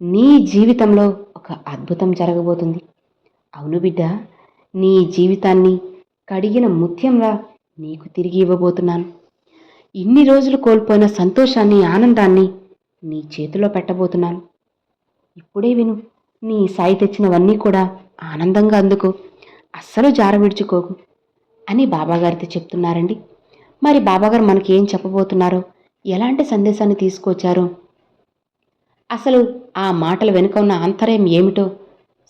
నీ జీవితంలో ఒక అద్భుతం జరగబోతుంది. అవును బిడ్డ నీ జీవితాన్ని కడిగిన ముత్యంలా నీకు తిరిగి ఇవ్వబోతున్నాను. ఇన్ని రోజులు కోల్పోయిన సంతోషాన్ని ఆనందాన్ని నీ చేతిలో పెట్టబోతున్నాను. ఇప్పుడే విను నీ సాయి తెచ్చినవన్నీ కూడా ఆనందంగా అందుకో అస్సలు జార విడుచుకోకు అని బాబాగారితో చెప్తున్నారండి. మరి బాబాగారు మనకి ఏం చెప్పబోతున్నారో ఎలాంటి సందేశాన్ని తీసుకొచ్చారో అసలు ఆ మాటల వెనుక ఉన్న ఆంతర్యం ఏమిటో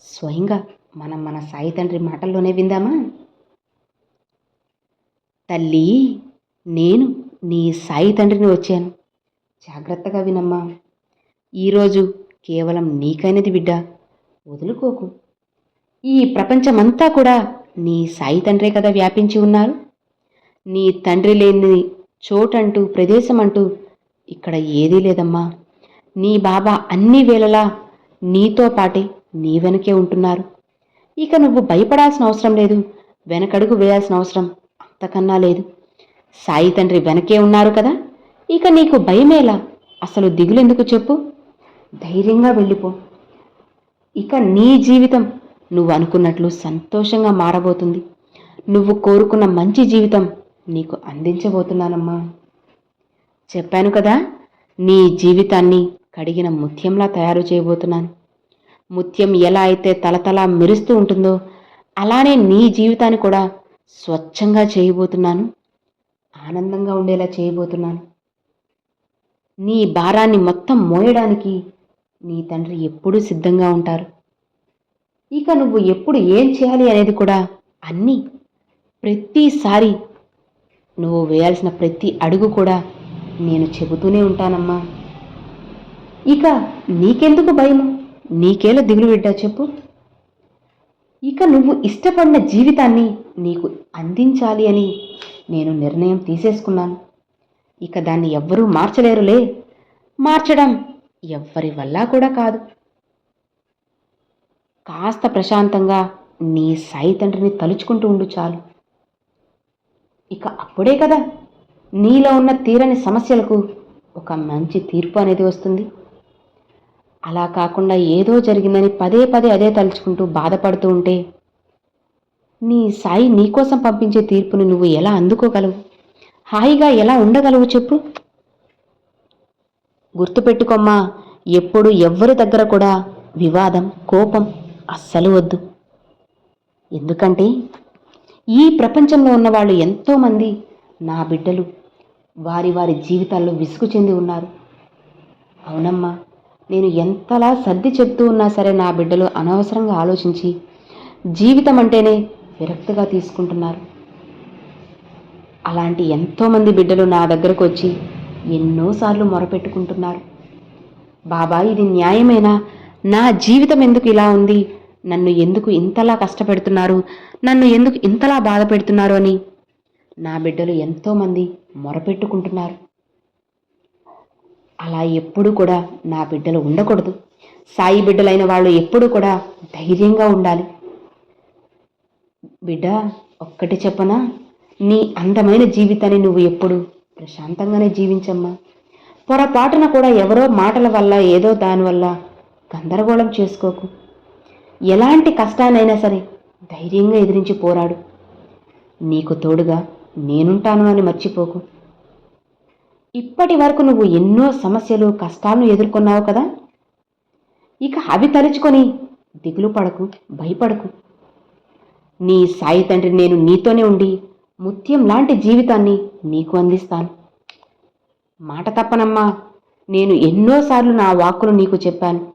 స్వయంగా మనం మన సాయి తండ్రి మాటల్లోనే విందామా? తల్లి నేను నీ సాయి తండ్రిని వచ్చాను. జాగ్రత్తగా వినమ్మా. ఈరోజు కేవలం నీకైనది బిడ్డ వదులుకోకు. ఈ ప్రపంచమంతా కూడా నీ సాయి తండ్రే కదా వ్యాపించి ఉన్నారు. నీ తండ్రి లేని చోటంటూ ప్రదేశం అంటూ ఇక్కడ ఏదీ లేదమ్మా. నీ బాబా అన్ని వేళలా నీతో పాటే నీ వెనకే ఉంటున్నారు. ఇక నువ్వు భయపడాల్సిన అవసరం లేదు. వెనకడుగు వేయాల్సిన అవసరం అంతకన్నా లేదు. సాయి తండ్రి వెనకే ఉన్నారు కదా? ఇక నీకు భయమేలా? అసలు దిగులెందుకు చెప్పు? ధైర్యంగా వెళ్ళిపో. ఇక నీ జీవితం నువ్వు అనుకున్నట్లు సంతోషంగా మారబోతుంది. నువ్వు కోరుకున్న మంచి జీవితం నీకు అందించబోతున్నానమ్మా. చెప్పాను కదా నీ జీవితాన్ని కడిగిన ముత్యంలా తయారు చేయబోతున్నాను. ముత్యం ఎలా అయితే తలతలా మెరుస్తూ ఉంటుందో అలానే నీ జీవితాన్ని కూడా స్వచ్ఛంగా చేయబోతున్నాను. ఆనందంగా ఉండేలా చేయబోతున్నాను. నీ భారాన్ని మొత్తం మోయడానికి నీ తండ్రి ఎప్పుడూ సిద్ధంగా ఉంటారు. ఇక నువ్వు ఎప్పుడు ఏం చేయాలి అనేది కూడా అన్నీ ప్రతిసారి నువ్వు వేయాల్సిన ప్రతి అడుగు కూడా నేను చెబుతూనే ఉంటానమ్మా. ఇక నీకెందుకు భయము? నీకేలా దిగులు బిడ్డా చెప్పు. ఇక నువ్వు ఇష్టపడిన జీవితాన్ని నీకు అందించాలి అని నేను నిర్ణయం తీసేసుకున్నాను. ఇక దాన్ని ఎవ్వరూ మార్చలేరులే. మార్చడం ఎవ్వరి వల్ల కూడా కాదు. కాస్త ప్రశాంతంగా నీ సాయి తండ్రిని తలుచుకుంటూ ఉండు చాలు. ఇక అప్పుడే కదా నీలో ఉన్న తీరని సమస్యలకు ఒక మంచి తీర్పు అనేది వస్తుంది. అలా కాకుండా ఏదో జరిగిందని పదే పదే అదే తలుచుకుంటూ బాధపడుతూ ఉంటే నీ సాయి నీకోసం పంపించే తీర్పును నువ్వు ఎలా అందుకోగలవు? హాయిగా ఎలా ఉండగలవు చెప్పు. గుర్తుపెట్టుకోమ్మా ఎప్పుడు ఎవ్వరి దగ్గర కూడా వివాదం కోపం అస్సలు వద్దు. ఎందుకంటే ఈ ప్రపంచంలో ఉన్న వాళ్ళు ఎంతోమంది నా బిడ్డలు. వారి వారి జీవితాల్లో విసుగు చెంది ఉన్నారు. అవునమ్మా నేను ఎంతలా సర్ది చెప్తూ ఉన్నా సరే నా బిడ్డలు అనవసరంగా ఆలోచించి జీవితం అంటేనే విరక్తిగా తీసుకుంటున్నారు. అలాంటి ఎంతోమంది బిడ్డలు నా దగ్గరకు వచ్చి ఎన్నోసార్లు మొరపెట్టుకుంటున్నారు. బాబా ఇది న్యాయమేనా? నా జీవితం ఎందుకు ఇలా ఉంది? నన్ను ఎందుకు ఇంతలా కష్టపెడుతున్నారు? నన్ను ఎందుకు ఇంతలా బాధ పెడుతున్నారు అని నా బిడ్డలు ఎంతోమంది మొరపెట్టుకుంటున్నారు. అలా ఎప్పుడు కూడా నా బిడ్డలు ఉండకూడదు. సాయి బిడ్డలైన వాళ్ళు ఎప్పుడు కూడా ధైర్యంగా ఉండాలి. బిడ్డ ఒక్కటి చెప్పనా? నీ అందమైన జీవితాన్ని నువ్వు ఎప్పుడు ప్రశాంతంగానే జీవించమ్మా. పొరపాటున కూడా ఎవరో మాటల వల్ల ఏదో దానివల్ల గందరగోళం చేసుకోకు. ఎలాంటి కష్టాన్నైనా సరే ధైర్యంగా ఎదిరించి పోరాడు. నీకు తోడుగా నేనుంటాను అని మర్చిపోకు. ఇప్పటి వరకు నువ్వు ఎన్నో సమస్యలు కష్టాలను ఎదుర్కొన్నావు కదా? ఇక అవి తలుచుకొని దిగులు పడకు భయపడకు. నీ సాయి తండ్రి నేను నీతోనే ఉండి ముత్యం లాంటి జీవితాన్ని నీకు అందిస్తాను. మాట తప్పనమ్మా నేను ఎన్నోసార్లు నా వాక్కులు నీకు చెప్పాను.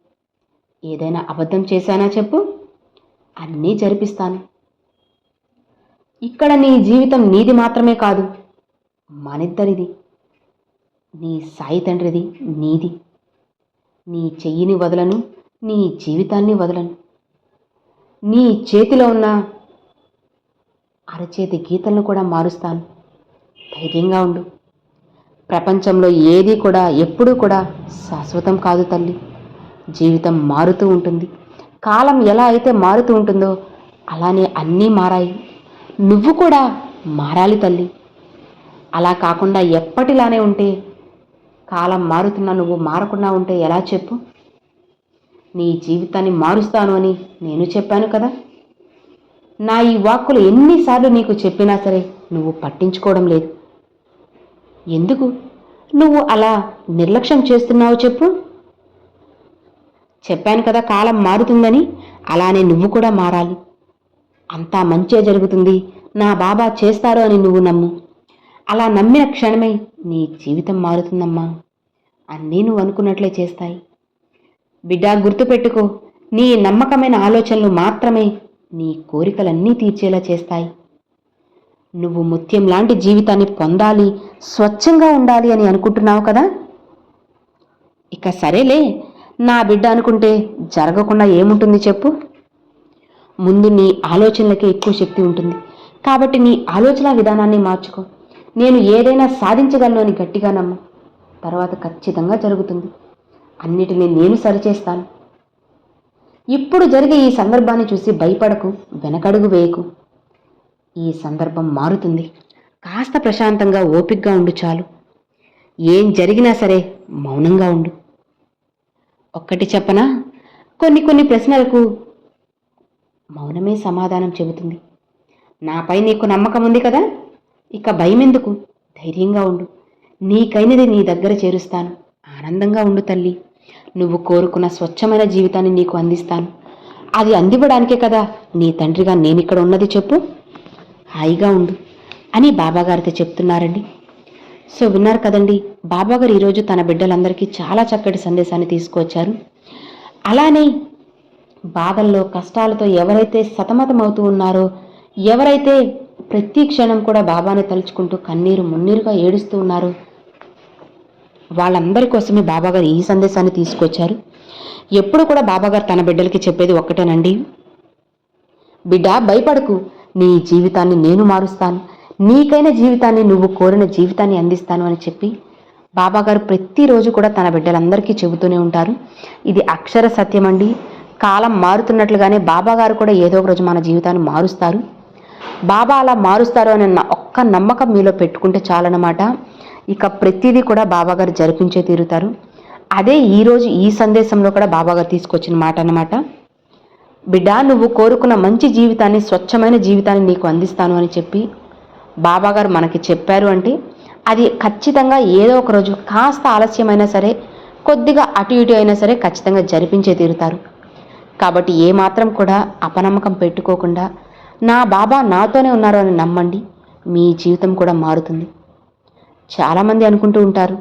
ఏదైనా అబద్ధం చేశానా చెప్పు? అన్నీ జరిపిస్తాను. ఇక్కడ నీ జీవితం నీది మాత్రమే కాదు మనిద్దరిది. నీ సాయి తండ్రిది నీది. నీ చెయ్యిని వదలను నీ జీవితాన్ని వదలను. నీ చేతిలో ఉన్న అరచేతి గీతలను కూడా మారుస్తాను. ధైర్యంగా ఉండు. ప్రపంచంలో ఏది కూడా ఎప్పుడూ కూడా శాశ్వతం కాదు తల్లి. జీవితం మారుతూ ఉంటుంది. కాలం ఎలా అయితే మారుతూ ఉంటుందో అలానే అన్నీ మారాయి. నువ్వు కూడా మారాలి తల్లి. అలా కాకుండా ఎప్పటిలానే ఉంటే కాలం మారుతున్నా నువ్వు మారకుండా ఉంటే ఎలా చెప్పు? నీ జీవితాన్ని మారుస్తాను అని నేను చెప్పాను కదా? నా ఈ వాక్కులు ఎన్నిసార్లు నీకు చెప్పినా సరే నువ్వు పట్టించుకోవడం లేదు. ఎందుకు? నువ్వు అలా నిర్లక్ష్యం చేస్తున్నావు చెప్పు. చెప్పాను కదా కాలం మారుతుందని అలానే నువ్వు కూడా మారాలి. అంతా మంచే జరుగుతుంది. నా బాబా చేస్తారు అని నువ్వు నమ్ము. అలా నమ్మిన క్షణమే నీ జీవితం మారుతుందమ్మా. అన్నీ నువ్వు అనుకున్నట్లే చేస్తాయి. బిడ్డ గుర్తుపెట్టుకో నీ నమ్మకమైన ఆలోచనలు మాత్రమే నీ కోరికలన్నీ తీర్చేలా చేస్తాయి. నువ్వు ముత్యం లాంటి జీవితాన్ని పొందాలి స్వచ్ఛంగా ఉండాలి అని అనుకుంటున్నావు కదా? ఇక సరేలే నా బిడ్డ అనుకుంటే జరగకుండా ఏముంటుంది చెప్పు? ముందు నీ ఆలోచనలకే ఎక్కువ శక్తి ఉంటుంది. కాబట్టి నీ ఆలోచన విధానాన్ని మార్చుకో. నేను ఏదైనా సాధించగలను అని గట్టిగా నమ్ము. తర్వాత ఖచ్చితంగా జరుగుతుంది. అన్నిటినీ నేను సరిచేస్తాను. ఇప్పుడు జరిగే ఈ సందర్భాన్ని చూసి భయపడకు వెనకడుగు వేయకు. ఈ సందర్భం మారుతుంది. కాస్త ప్రశాంతంగా ఓపిగ్గా ఉండు చాలు. ఏం జరిగినా సరే మౌనంగా ఉండు. ఒక్కటి చెప్పనా? కొన్ని కొన్ని ప్రశ్నలకు మౌనమే సమాధానం చెబుతుంది. నాపై నీకు నమ్మకం ఉంది కదా? ఇక భయం ఎందుకు ధైర్యంగా ఉండు. నీకైనది నీ దగ్గర చేరుస్తాను. ఆనందంగా ఉండు తల్లి. నువ్వు కోరుకున్న స్వచ్ఛమైన జీవితాన్ని నీకు అందిస్తాను. అది అందివ్వడానికే కదా నీ తండ్రిగా నేనిక్కడ ఉన్నది చెప్పు. హాయిగా ఉండు అని బాబాగారితో చెప్తున్నారండి. సో విన్నారు కదండి బాబాగారు ఈరోజు తన బిడ్డలందరికీ చాలా చక్కటి సందేశాన్ని తీసుకువచ్చారు. అలానే బాధల్లో కష్టాలతో ఎవరైతే సతమతమవుతూ ఉన్నారో ఎవరైతే ప్రతి క్షణం కూడా బాబాని తలుచుకుంటూ కన్నీరు మున్నీరుగా ఏడుస్తూ ఉన్నారు. వాళ్ళందరి కోసమే బాబాగారు ఈ సందేశాన్ని తీసుకొచ్చారు. ఎప్పుడు కూడా బాబాగారు తన బిడ్డలకి చెప్పేది ఒక్కటేనండి. బిడ్డ భయపడకు. నీ జీవితాన్ని నేను మారుస్తాను. నీకైన జీవితాన్ని నువ్వు కోరిన జీవితాన్ని అందిస్తాను అని చెప్పి బాబాగారు ప్రతిరోజు కూడా తన బిడ్డలందరికీ చెబుతూనే ఉంటారు. ఇది అక్షర సత్యం అండి కాలం మారుతున్నట్లుగానే బాబాగారు కూడా ఏదో ఒక రోజు మన జీవితాన్ని మారుస్తారు. బాబా అలా మారుస్తారు అని న- ఒక్క నమ్మకం మీలో పెట్టుకుంటే చాలన్నమాట. ఇక ప్రతిదీ కూడా బాబాగారు జరిపించే తీరుతారు. అదే ఈరోజు ఈ సందేశంలో కూడా బాబాగారు తీసుకొచ్చిన మాట అనమాట బిడ్డ నువ్వు కోరుకున్న మంచి జీవితాన్ని స్వచ్ఛమైన జీవితాన్ని నీకు అందిస్తాను అని చెప్పి బాబాగారు మనకి చెప్పారు అంటే అది ఖచ్చితంగా ఏదో ఒక రోజు కాస్త ఆలస్యమైనా సరే కొద్దిగా అటు ఇటు అయినా సరే ఖచ్చితంగా జరిపించే తీరుతారు. కాబట్టి ఏమాత్రం కూడా అపనమ్మకం పెట్టుకోకుండా నా బాబా నాతోనే ఉన్నారు అని నమ్మండి. మీ జీవితం కూడా మారుతుంది. చాలామంది అనుకుంటూ ఉంటారు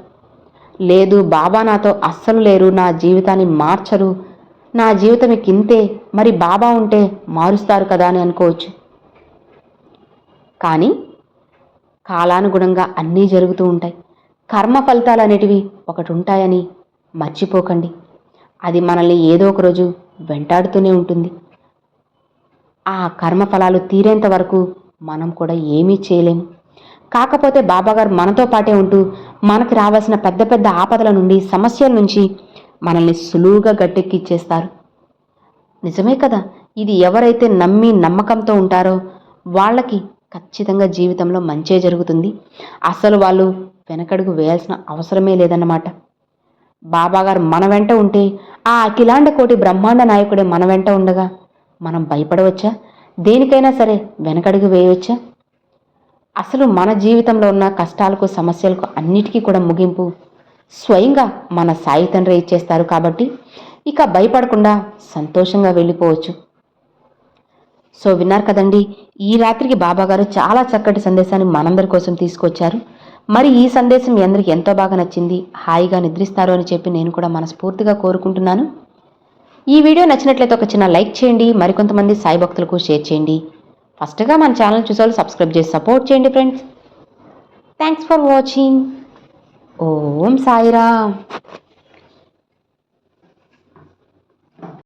లేదు బాబా నాతో అస్సలు లేరు నా జీవితాన్ని మార్చరు నా జీవితం కింతే ఇంతే మరి బాబా ఉంటే మారుస్తారు కదా అని అనుకోవచ్చు. కానీ కాలానుగుణంగా అన్నీ జరుగుతూ ఉంటాయి. కర్మ ఫలితాలు అనేటివి ఒకటి ఉంటాయని మర్చిపోకండి. అది మనల్ని ఏదో ఒక రోజు వెంటాడుతూనే ఉంటుంది. ఆ కర్మ ఫలాలు తీరేంత వరకు మనం కూడా ఏమీ చేయలేము కాకపోతే బాబాగారు మనతో పాటే ఉంటూ మనకి రావాల్సిన పెద్ద పెద్ద ఆపదల నుండి సమస్యల నుంచి మనల్ని సులువుగా గట్టెక్కిచ్చేస్తారు. నిజమే కదా? ఇది ఎవరైతే నమ్మి నమ్మకంతో ఉంటారో వాళ్ళకి ఖచ్చితంగా జీవితంలో మంచే జరుగుతుంది. అసలు వాళ్ళు వెనకడుగు వేయాల్సిన అవసరమే లేదన్నమాట. బాబాగారు మన వెంట ఉంటే ఆ అఖిలాండ కోటి బ్రహ్మాండ నాయకుడే మన వెంట ఉండగా మనం భయపడవచ్చా? దేనికైనా సరే వెనకడుగు వేయవచ్చా? అసలు మన జీవితంలో ఉన్న కష్టాలకు సమస్యలకు అన్నిటికీ కూడా ముగింపు స్వయంగా మన సాయి తండ్రి ఇచ్చేస్తారు కాబట్టి ఇక భయపడకుండా సంతోషంగా వెళ్ళిపోవచ్చు. సో విన్నారు కదండి ఈ రాత్రికి బాబా గారు చాలా చక్కటి సందేశాన్ని మనందరి కోసం తీసుకొచ్చారు. మరి ఈ సందేశం మీ అందరికి ఎంతో బాగా నచ్చింది హాయిగా నిద్రిస్తారు అని చెప్పి నేను కూడా మనస్ఫూర్తిగా కోరుకుంటున్నాను. ఈ వీడియో నచ్చినట్లయితే ఒక చిన్న లైక్ చేయండి మరికొంతమంది సాయి భక్తులకు షేర్ చేయండి. ఫస్ట్గా మన ఛానల్ చూసేవాళ్ళు సబ్స్క్రైబ్ చేసి సపోర్ట్ చేయండి friends. Thanks for watching Om Sairam.